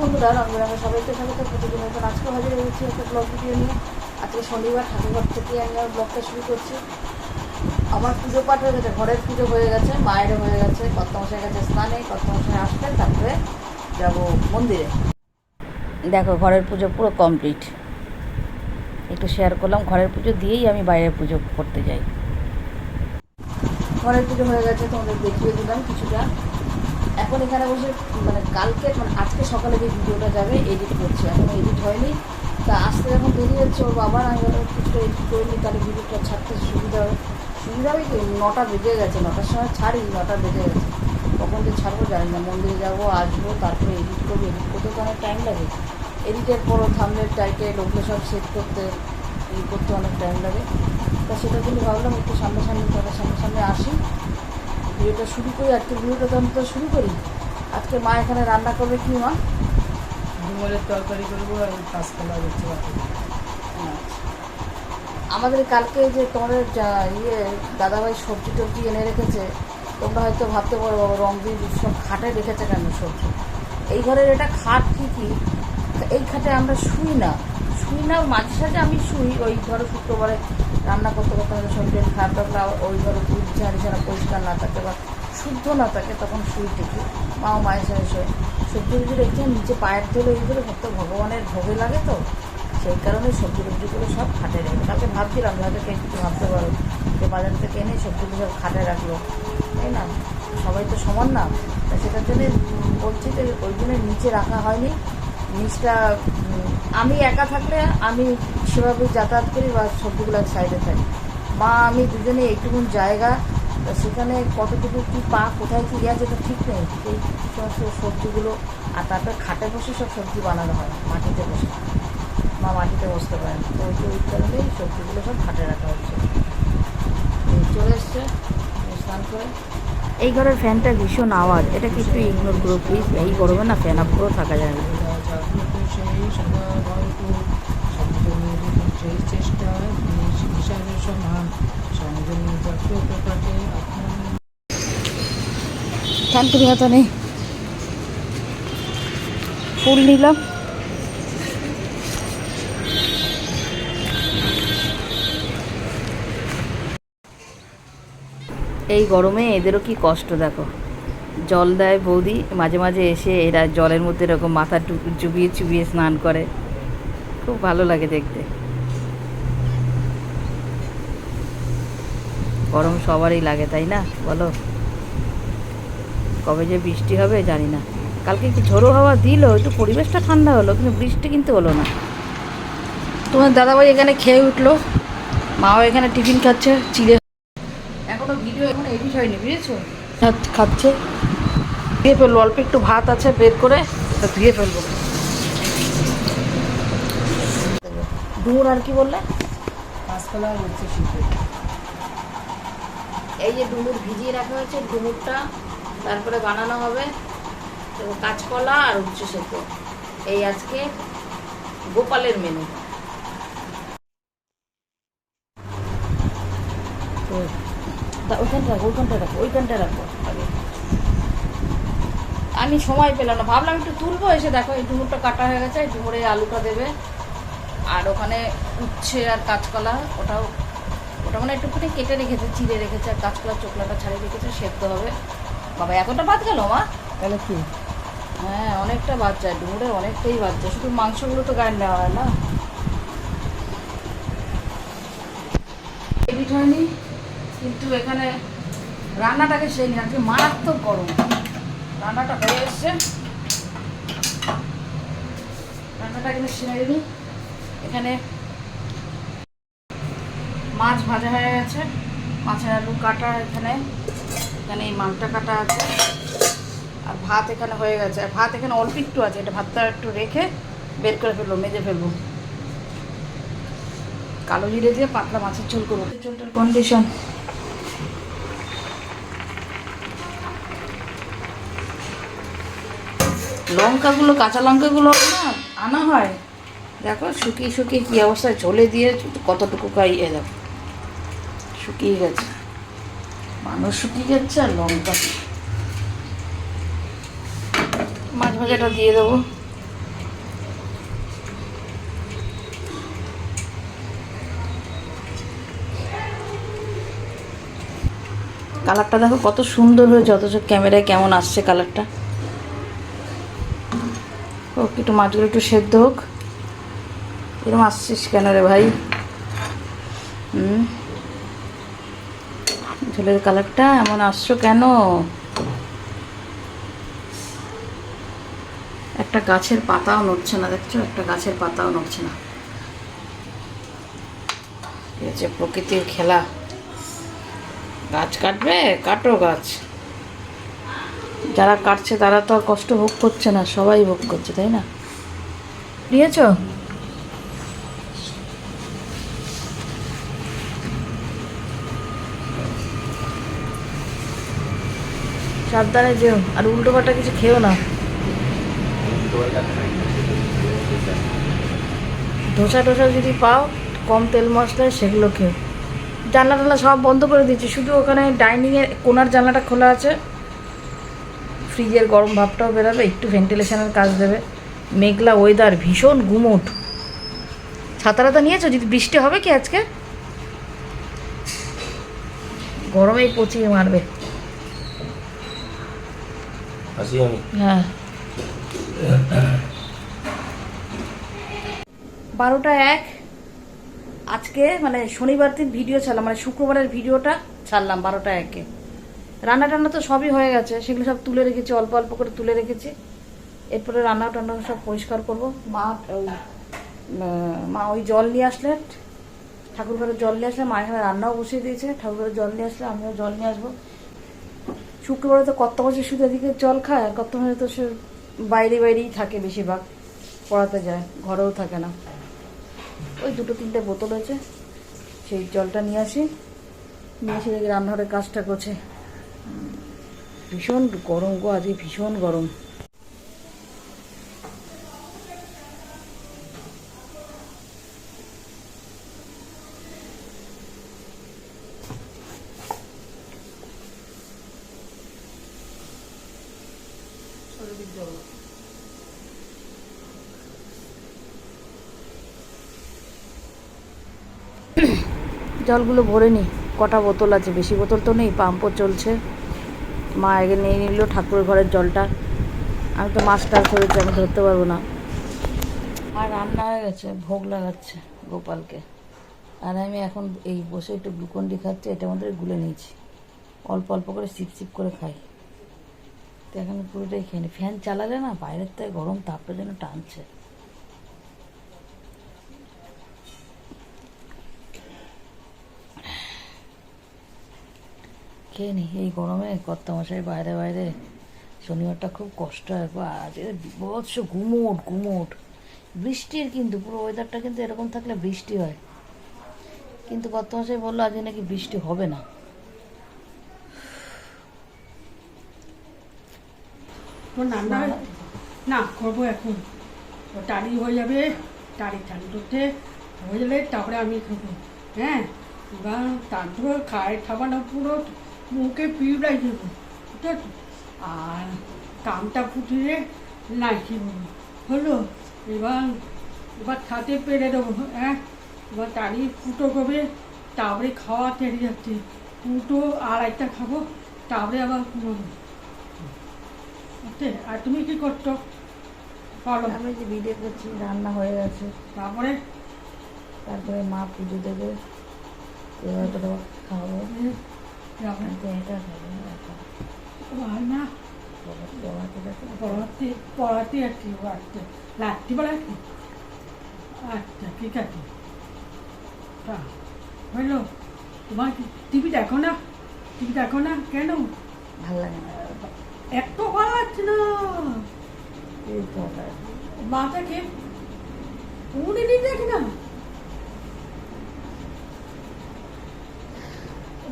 বন্ধুরা রঙবেরঙের সবাইকে স্বাগত প্রতিদিন নতুন আজকে হাজির হয়েছি, একটা ব্লগ ভিডিও নিয়ে। আজকে শনিবার, ঠাকুরঘর থেকে আমি আমার ব্লগটা শুরু করছি। আমার পুজো পাঠ হয়ে গেছে, ঘরের পুজো হয়ে গেছে, মায়েরও হয়ে গেছে কর্তমশাই গেছে স্নানে, কর্তমশাই আসবেন, তারপরে যাব মন্দিরে। দেখো, ঘরের পুজো পুরো কমপ্লিট একটু শেয়ার করলাম, ঘরের পুজো দিয়েই আমি বাইরের পুজো করতে যাই। ঘরের পুজো হয়ে গেছে, তোমাদের দেখিয়ে দিলাম কিছুটা। এখন এখানে বসে মানে কালকে মানে আজকে সকালে যে ভিডিওটা যাবে এডিট করছে। এখন এডিট হয়নি। তা আসতে যখন দেরি হচ্ছে ওর বাবার আমি বললাম কিছুটা এডিট করে নিই, তাহলে ভিডিওটা ছাড়তে সুবিধা হবে। সুবিধা হবে কি, নটা বেজে গেছে, নটার সময় ছাড়ি, নটা বেজে গেছে। কখন যে ছাড়বো জানি না, মন্দিরে যাব, আসব, তারপরে এডিট করব এডিট করতে তো অনেক টাইম লাগে। এডিটের পরও থামলের টাইটেল ওগুলো সব সেট করতে, ই করতে অনেক টাইম লাগে। তা সেটার জন্য ভাবলাম, একটু সামনে সামনে তাদের সামনে সামনে আসি। ভিডিওটা শুরু করি আজকে ভিডিওটা তো আমি তো শুরু করি। আজকে মা এখানে রান্না করবে কি মা? ডুমুরের তরকারি করব আর কাঁচকলা হচ্ছে আমাদের কালকে যে তোমাদের ইয়ে দাদাভাই সবজি টবজি এনে রেখেছে তোমরা হয়তো ভাবতে পারো বাবা রংদিন সব খাটে রেখেছে কেন সবজি? এই ঘরের এটা খাট ঠিকই তা এই খাটে আমরা শুই না। শুই না মাঝে সাঝে আমি শুই ওই ধরো শুক্রবারে রান্না করতে করতে হয়তো শরীরের খারাপ লাগলে ওই ধরো দুধ ঝাড়ি ছাড়া পরিষ্কার না থাকে বা শুদ্ধ না থাকে, তখন শুয়ে শুই ঠিকই মাও মায়ের সাথে শোয়। সবজি টবজি রেখে নিচে পায়ের ধরে এইগুলো সব তো ভগবানের ভোগে লাগে তো। সেই কারণে সবজি টবজিগুলো সব খাটে রেখে কালকে ভাবছিলাম, হয়তো কেউ কিছু ভাবতে পারো যে বাজার থেকে এনে সবজিগুলো সব খাটে রাখল। তাই না? সবাই তো সমান না। সেটার জন্য বলছি যে ওই জন্য নিচে রাখা হয়নি। নিচটা আমি একা থাকলে আমি সেভাবে যাতায়াত করি বা সবজিগুলো এক সাইডে থাকি। মা, আমি দুজনে এইটুকুন জায়গা সেখানে কতটুকু কী পা, কোথায় কী আছে তো ঠিক নেই, সেই সমস্ত সবজিগুলো আর তারপরে খাটে বসে সব সবজি বানানো হয়, মাটিতে বসে। মা মাটিতে বসতে পারেন তো ওই ওই কারণেই সবজিগুলো সব খাটে রাখা হচ্ছে চলে এসছে স্নান করে। এই ঘরের ফ্যানটা ভীষণ আওয়াজ। এটা কিছু ইগনোর করো প্লিজ এই গরমে না ফ্যান আপ করেও থাকা যায় না। সেই সদা চেষ্টা সমান ফ্যান নেই ফুল নিলাম এই গরমে এদেরও কি কষ্ট দেখো। জল দেয় বৌদি, মাঝে মাঝে এসে এরা জলের মধ্যে এরকম মাথা চুবিয়ে চুবিয়ে স্নান করে। খুব ভালো লাগে দেখতে। গরম সবারই লাগে, তাই না? বলো। কবে যে বৃষ্টি হবে জানি না। কালকে একটু ঝোড়ো হাওয়া দিল, একটু পরিবেশটা ঠান্ডা হলো, কিন্তু বৃষ্টি কিন্তু হলো না। তোমার দাদাভাই এখানে খেয়ে উঠল। মাও এখানে টিফিন খাচ্ছে, চিড়ে এখনও ভিডিও এখন এডিট হয়নি, বুঝেছ? খাচ্ছে। ধুয়ে ফেলব অল্প একটু ভাত আছে বের করে ধুয়ে ফেলব। ডুমুর আর কি বললে? কাঁচকলা এই যে ডুমুর ভিজিয়ে রাখা হয়েছে ডুমুরটা তারপরে বানানো হবে। তো কাঁচকলা আর উচ্ছে সেদ্ধ। এই আজকে গোপালের মেনু ওইখানটা রাখো ওইখানটা রাখো ওইখানটা রাখো। আগে। আমি সময় পেলাম না। ভাবলাম একটু তুলবো এসে দেখো এই ডুমুরটা কাটা হয়ে গেছে এই ডুমুরে আলুটা দেবে। আর ওখানে উচ্ছে আর কাঁচকলা ওটাও ওটা মানে একটুখানি কেটে রেখেছে চিড়ে রেখেছে আর কাঁচকলা চোখলাটা ছাড়িয়ে রেখেছে সেদ্ধ হবে। বাবা এতটা ভাত গেল মা? তাহলে কি? হ্যাঁ অনেকটা বাদ যায় ডুমুরের অনেকটাই বাদ যায়। শুধু মাংসগুলো তো গায়ে নেওয়া হয় না। এডিট হয়নি কিন্তু এখানে রান্নাটাকে সেই নিয়ে আজকে মারাত্মক গরম। রান্নাটা হয়ে এসছে। রান্নাটা কিন্তু সেরে নিই। এখানে মাছ ভাজা হয়ে গেছে। মাছের আলু কাটা এখানে। এখানে এই মাছটা কাটা আছে। আর ভাত এখানে হয়ে গেছে। আর ভাত এখানে অল্প একটু আছে। এটা ভাতটা একটু রেখে বের করে ফেলব, মেজে ফেলব। কালো জিরে দিয়ে পাতলা মাছের ঝোল করব। ঝোলটার কন্ডিশন লঙ্কাগুলো, কাঁচা লঙ্কাগুলো না আনা হয়। দেখো, শুকিয়ে শুকিয়ে কী অবস্থায় ঝোলে দিয়ে কতটুকু খাইয়ে দেখো। শুকিয়ে গেছে। মানুষ শুকিয়ে যাচ্ছে আর লঙ্কা। মাছ ভাজাটা দিয়ে দেবো। কালারটা দেখো কত সুন্দর হয়েছে, অথচ ক্যামেরায় কেমন আসছে কালারটা। ও একটু মাছগুলো একটু সেদ্ধ হোক। এরকম আসছিস কেন রে ভাই? হুম? ঝোলের কালারটা এমন আসছো কেন? একটা গাছের পাতাও নড়ছে না, দেখছ? একটা গাছের পাতাও নড়ছে না। এই হচ্ছে প্রকৃতির খেলা। গাছ কাটবে? কাটো গাছ। যারা কাটছে, তারা তো আর কষ্ট ভোগ করছে না, সবাই ভোগ করছে, তাই না? নিয়েছ সাবধানে যেও, আর উল্টো পাল্টা কিছু খেও না। ধোসা টোসা যদি পাও, কম তেল মশলায় সেগুলো খেও। জানলা টানলা সব বন্ধ করে দিচ্ছি শুধু ওখানে ডাইনিংয়ের কোনার জানলাটা খোলা আছে। ফ্রিজের গরম ভাবটাও বেরোবে একটু ভেন্টিলেশনের কাজ দেবে। মেঘলা ওয়েদার ভীষণ গুমোট। ছাতারাতা নিয়েছো? যদি বৃষ্টি হবে কি আজকে? গরমেই পচিয়ে মারবে। হ্যাঁ। বারোটা এক। আজকে মানে শনিবার দিন ভিডিও ছাড়লাম মানে শুক্রবারের ভিডিওটা ছাড়লাম বারোটা একে। রান্না টান্না তো সবই হয়ে গেছে, সেগুলো সব তুলে রেখেছি, অল্প অল্প করে তুলে রেখেছি। এরপরে রান্না টান্না সব পরিষ্কার করব। মা, ওই মা ওই জল নিয়ে আসলে, ঠাকুর ঘরে জল নিয়ে আসলে মা এখানে রান্নাও বসিয়ে দিয়েছে, ঠাকুর ঘরে জল নিয়ে আসলে আমিও জল নিয়ে আসব। শুক্রবারে তো কত মাসে শুধু এদিকে জল খায়, আর কত মাসে তো সে বাইরে বাইরেই থাকে বেশিরভাগ, পড়াতে যায়, ঘরেও থাকে না। ওই দুটো তিনটে বোতল আছে, সেই জলটা নিয়ে আসি, নিয়ে এসে রান্নাঘরের কাজটা করছে। ভীষণ গরম গো, আজকে ভীষণ গরম। জলগুলো ভরে নি, কটা বোতল আছে, বেশি বোতল তো নেই, পাম্পও চলছে। মা আগে নিয়ে নিল ঠাকুরের ঘরের জলটা। আমি তো মাছ টাছ ধরেছি, আমি ধরতে পারব না। আর রান্না হয়ে গেছে, ভোগ লাগাচ্ছে গোপালকে। আর আমি এখন এই বসে একটু গ্লুকন্ডি খাচ্ছি, এটা আমাদের গুলে নিয়েছি। অল্প অল্প করে সিপ সিপ করে খাই। তো এখন পুরোটাই খেয়ে নি। ফ্যান চালালে না বাইরের থেকে গরম তাপটা যেন টানছে। খেয়ে নি এই গরমে কর্তা মশাই বাইরে বাইরে। শনিবারটা খুব কষ্ট হয়। গো, আজ বিভৎস গুমোট গুমোট। বৃষ্টির কিন্তু পুরো ওয়েদারটা কিন্তু এরকম থাকলে বৃষ্টি হয়। কিন্তু কর্তা মশাই বলল আজকে নাকি বৃষ্টি হবে না। রান্না না করব এখন। টাড়ি হয়ে যাবে টাড়ি টাড়ি করতে হয়ে গেলে তারপরে আমি খাব। হ্যাঁ? এবার তারপরে খায় খাবার না পুরো মুখে পিঁপড়াই দেবো ঠিক আছে আর কামটা ফুটিয়ে নাচি হলো? এবার এবার খাতে পেরে দেবো হ্যাঁ? এবার তারই ফুটো করবে। তারপরে খাওয়া তেড়ে যাচ্ছে। ফুটো আড়াইটা খাব তারপরে আবার ঘুমাবো। ওকে, আর তুমি কি করছ? বলো। আমি যে ভিডিও করছি রান্না হয়ে গেছে। তারপরে? তারপরে মা পুজো দেবে। এবার তো খাব। আর পড়াতে আছি ও আচ্ছা রাত্রিবেলা কি আচ্ছা ঠিক আছে হইল তোমার টিভি দেখো না টিভি দেখো না কেন ভালো লাগে না এত ভালো লাগছে না ওটা। মাথাকে উনি দেখি না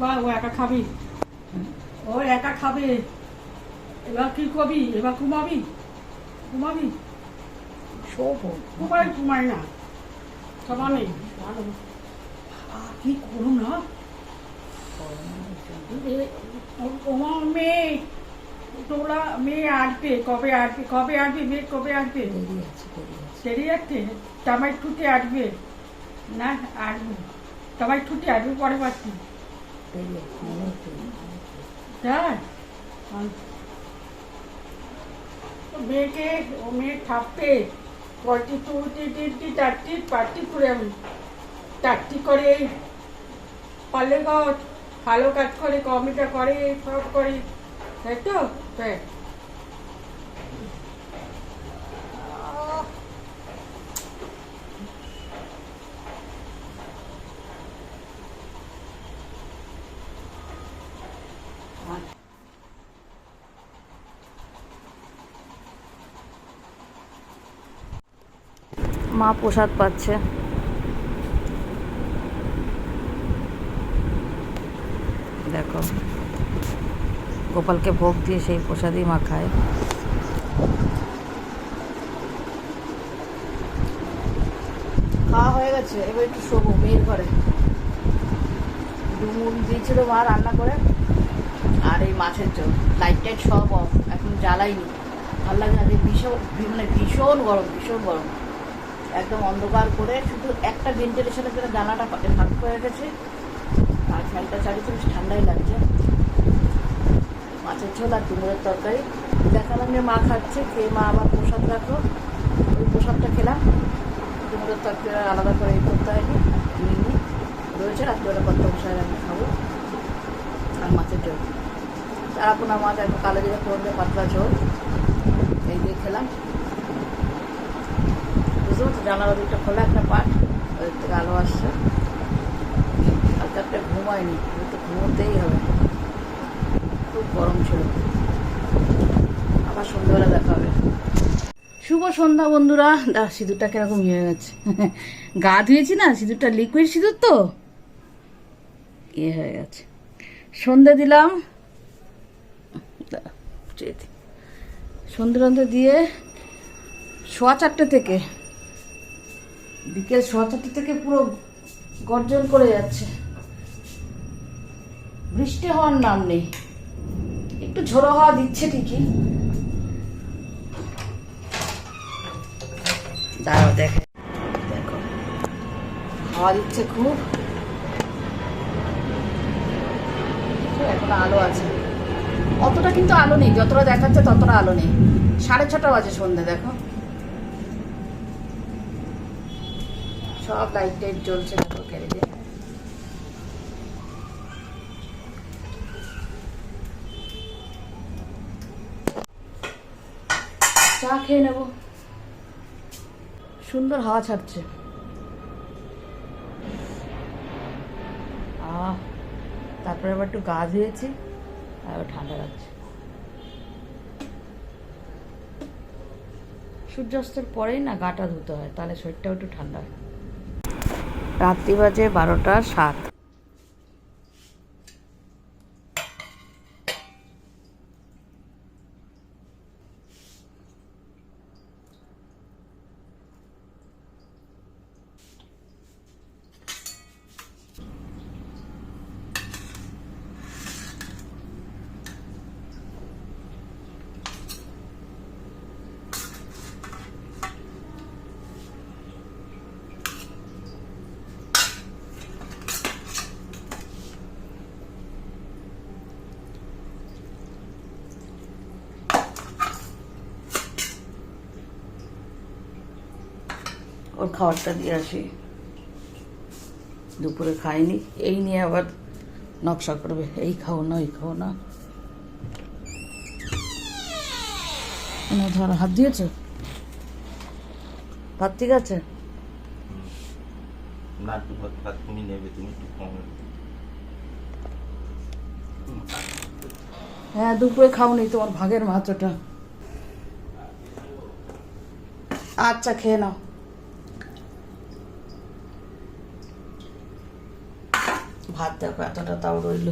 বা ও একা খাবি। ও একা খাবে। এবার কি করবি? এবার ঘুমাবি? ঘুমাবি? ঘুমাই ঘুমাই না। সবার নেই। কি করুন না এ- মেয়ে তোরা মেয়ে আসবে। কবে আসবে? কবে আসবে মেয়ে? কবে আসবে? দেরি আছে সেরে যাচ্ছে জামাই ছুটি আসবে। না আসবে। জামাই ছুটি আসবে পরে পাচ্ছি মেয়েকে ও মেয়ে থাকতে কয়টি টুটি তিনটি চারটি পাঁচটি করে আমি চারটি করে পারলে ভালো কাজ করে কমিটা করে সব করে তাই তো তাই মা প্রসাদ পাচ্ছে। দেখো গোপালকে ভোগ দিয়ে সেই প্রসাদই মা খায়। খাওয়া হয়ে গেছে এবার একটু শোবো মেয়ের ঘরে ডুমুর দিয়েছিল মা রান্না করে আর এই মাছের ঝোল। লাইট টাইট সব অফ এখন জ্বালাইনি। ভালো লাগে না ভীষণ মানে ভীষণ গরম ভীষণ গরম। একদম অন্ধকার করে শুধু একটা ভেন্টিলেশনের জন্য জানাটা ফাঁক হয়ে গেছে আর ফ্যানটা চালিয়েছে, বেশ ঠান্ডাই লাগছে। মাছের ঝোল আর ডুমুরের তরকারি। দেখালাম যে মা খাচ্ছে খেয়ে মা আবার প্রসাদ রাখল। ওই প্রসাদটা খেলাম। ডুমুরের তরকারি আলাদা করে করতে হয়নি নিইনি। রয়েছে, রাত্রিবেলা কত বসায় আমি খাব। আর মাছের ঝোল। তারপর মাছ একটু কালো জিরা দিয়ে পাতলা ঝোল। এই দিয়ে খেলাম। বুঝতে পারছ জানালা দুটো খোলা একটা পাট ওই থেকে আলো আসছে। হালকা একটা ঘুমায়নি একটু ঘুমোতেই হবে। খুব গরম ছিল। আবার সন্ধ্যাবেলা দেখা হবে। শুভ সন্ধ্যা বন্ধুরা। দা সিঁদুরটা কীরকম ইয়ে হয়ে গেছে? গা ধুয়েছি না? সিঁদুরটা লিকুইড সিঁদুর তো? ইয়ে হয়ে গেছে। সন্ধে দিলাম। দাঁড়া, চেয়ে দিই। সন্ধে দিয়ে সোয়া চারটে থেকে। বিকেল সোয়া থেকে পুরো গর্জন করে যাচ্ছে। বৃষ্টি হওয়ার নাম নেই। একটু ঝোড়ো হাওয়া দিচ্ছে ঠিকই। দাঁড়াও দেখে। দেখো। হাওয়া দিচ্ছে খুব। এখন আলো আছে। অতটা কিন্তু আলো নেই যতটা দেখাচ্ছে ততটা আলো নেই। সাড়ে ছটা বাজে সন্ধে দেখো। সব লাইট টাইট জ্বলছে দেখো ক্যারেজে চা খেয়ে নেব। সুন্দর হাওয়া ছাড়ছে। আহ, তারপরে আবার একটু গা ধুয়েছি, আর ঠান্ডা লাগছে। সূর্যাস্তের পরেই না গাটা ধুতে হয়, তাহলে শরীরটাও একটু ঠান্ডা হয়। রাত্রি বাজে বারোটা সাত। ওর খাবারটা দিয়ে আসি। দুপুরে খাইনি। এই নিয়ে আবার নকশা করবে। এই খাও না ওই খাও না। না ধর হাত দিয়েছ? ভাত ঠিক আছে? না ভাত ভাত তুমি নেবে তুমি একটু কম হ্যাঁ দুপুরে খাওনি তোমার ভাগের মাত্রটা আচ্ছা খেয়ে নাও। ভাত দেখো, এতটা তাও রইল।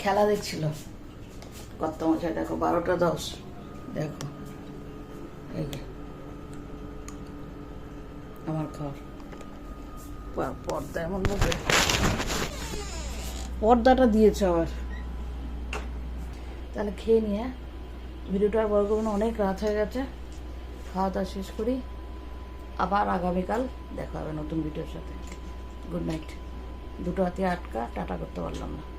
খেলা দেখছিল? কত মশাই দেখো, বারোটা দশ। দেখো আমার ঘর। পর্দা এমন ভাবে। পর্দাটা দিয়েছে আবার। তাহলে খেয়ে নিয়ে ভিডিওটা আর বড় অনেক রাত হয়ে গেছে। খাওয়া দাওয়া শেষ করি। আবার আগামীকাল দেখা হবে নতুন ভিডিওর সাথে। গুড নাইট দুটো হাতে আটকা, টাটা করতে পারলাম না।